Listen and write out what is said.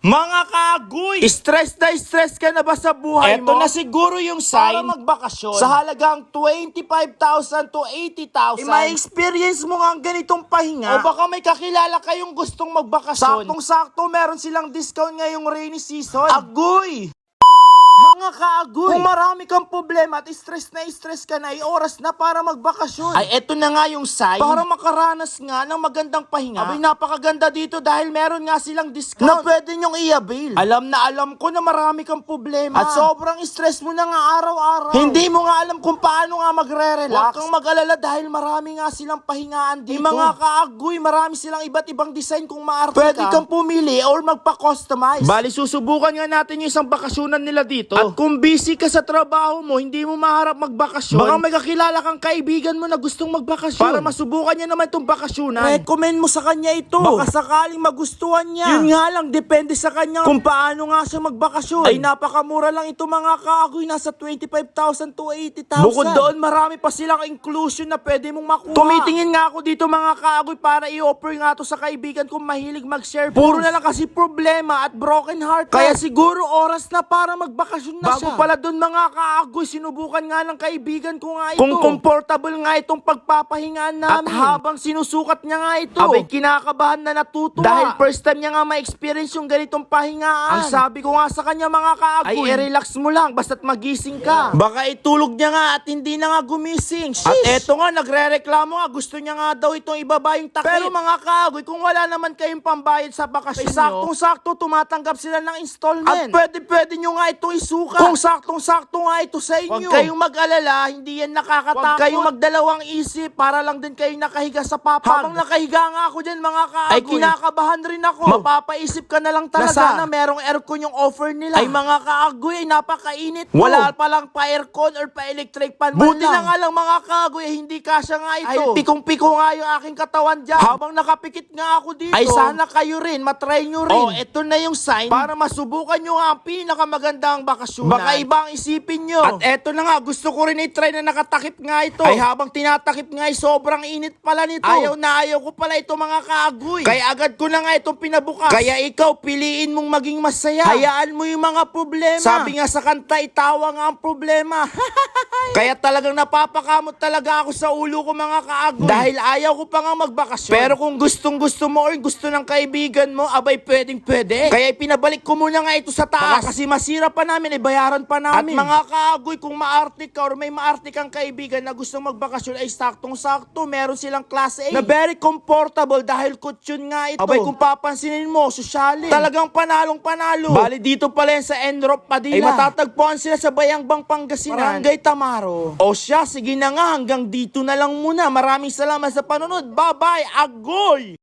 Mga kagoy! Stress na stress ka na ba sa buhay Eto mo? na siguro yung sign Para magbakasyon. sa halagang 25,000 to 80,000. Eh, may experience mo nga ang ganitong pahinga. O baka may kakilala kayong gustong magbakasyon. Saktong-sakto, meron silang discount ngayong rainy season. Agoy! Mga kaagoy! Kung marami kang problema at stress na stress ka na, ay oras na para magbakasyon. Ay, eto na nga yung sign. para makaranas nga ng magandang pahinga. Abay, napakaganda dito dahil meron nga silang discount. na pwede nyong i-avail. Alam na alam ko na marami kang problema. At sobrang stress mo na nga araw-araw. Hindi mo nga alam kung paano nga magre-relax. Huwag kang mag-alala dahil marami nga silang pahingaan dito. Yung mga kaagoy, marami silang iba't ibang design kung maarte Pwede ka. kang pumili or magpa-customize. Bali, susubukan nga natin yung isang bakasyonan nila dito. At kung busy ka sa trabaho mo, hindi mo maharap magbakasyon. Baka may kakilala kang kaibigan mo na gustong magbakasyon. Para masubukan niya naman itong bakasyonan. Recommend mo sa kanya ito. Baka sakaling magustuhan niya. Yun nga lang, depende sa kanya kung paano nga siya magbakasyon. Ay, napakamura lang ito mga kaagoy. Nasa 25,000 to 80,000. Bukod doon, marami pa silang inclusion na pwede mong makuha. Tumitingin nga ako dito mga kaagoy para i-offer nga to sa kaibigan kong mahilig mag-share. Puro na lang kasi problema at broken heart. Kaya siguro oras na para magbakasyon na Bago siya. pala doon mga kaagoy, sinubukan nga ng kaibigan ko nga ito. Kung comfortable nga itong pagpapahingaan namin. At habang sinusukat niya nga ito, abay kinakabahan na natutuwa. Dahil first time niya nga ma-experience yung ganitong pahingaan. Ang sabi ko nga sa kanya mga kaagoy, ay relax mo lang basta't magising ka. Baka itulog niya nga at hindi na nga gumising. At eto nga, nagre-reklamo nga, gusto niya nga daw itong ibaba yung takip. Pero mga kaagoy, kung wala naman kayong pambayad sa bakasyon nyo, saktong-sakto tumatanggap sila ng installment. At pwede-pwede nyo nga itong isukat. Kung saktong-sakto nga ito sa inyo. Huwag kayong mag-alala, hindi yan nakakatakot. Huwag kayong magdalawang isip para lang din kayong nakahiga sa papag. Habang nakahiga nga ako dyan mga kaagoy, ay kinakabahan rin ako. Mapapaisip ka na lang talaga Nasa? na merong aircon yung offer nila. Ay mga kaagoy, ay napakainit po. Wala pa lang pa aircon or pa electric fan Buti lang. na nga lang mga kaagoy, ay hindi kasya nga ito. Ay pikong-piko nga yung aking katawan dyan. Habang nakapikit nga ako dito. Ay sana kayo rin, matry nyo rin. Oh, eto na yung sign. Para masubukan nyo nga ang pinakamagandang bakasyonan. Baka ibang isipin nyo. At eto na nga, gusto ko rin i-try na nakatakip nga ito. Ay habang tinatakip nga ay sobrang init pala nito. Ayaw na ayaw ko pala ito mga kaagoy. Kaya agad ko na nga itong pinabukas. Kaya ikaw, piliin mong maging masaya. Hayaan mo yung mga problema. Sabi nga sa kanta, itawa nga ang problema. Kaya talagang napapakamot talaga ako sa ulo ko mga kaagoy. Dahil ayaw ko pa nga magbakasyon. Pero kung gustong gusto mo or gusto ng kaibigan mo, abay pwedeng pwede. Kaya pinabalik ko muna nga ito sa taas. kasi masira pa namin, eh, bayaran pa namin. At mga kaagoy, kung maarte ka or may maarte kang kaibigan na gustong magbakasyon, ay saktong-sakto, meron silang klase A. Na very comfortable dahil kutsyon nga ito. Abay kung papansinin mo, sosyali. Talagang panalong panalo. Bali dito pala yan sa Enrop Padilla. Ay matatagpuan sila sa Bayangbang Pangasinan. Barangay Tamaro. O siya, sige na nga, hanggang dito na lang muna. Maraming salamat sa panonood. Bye-bye, agoy!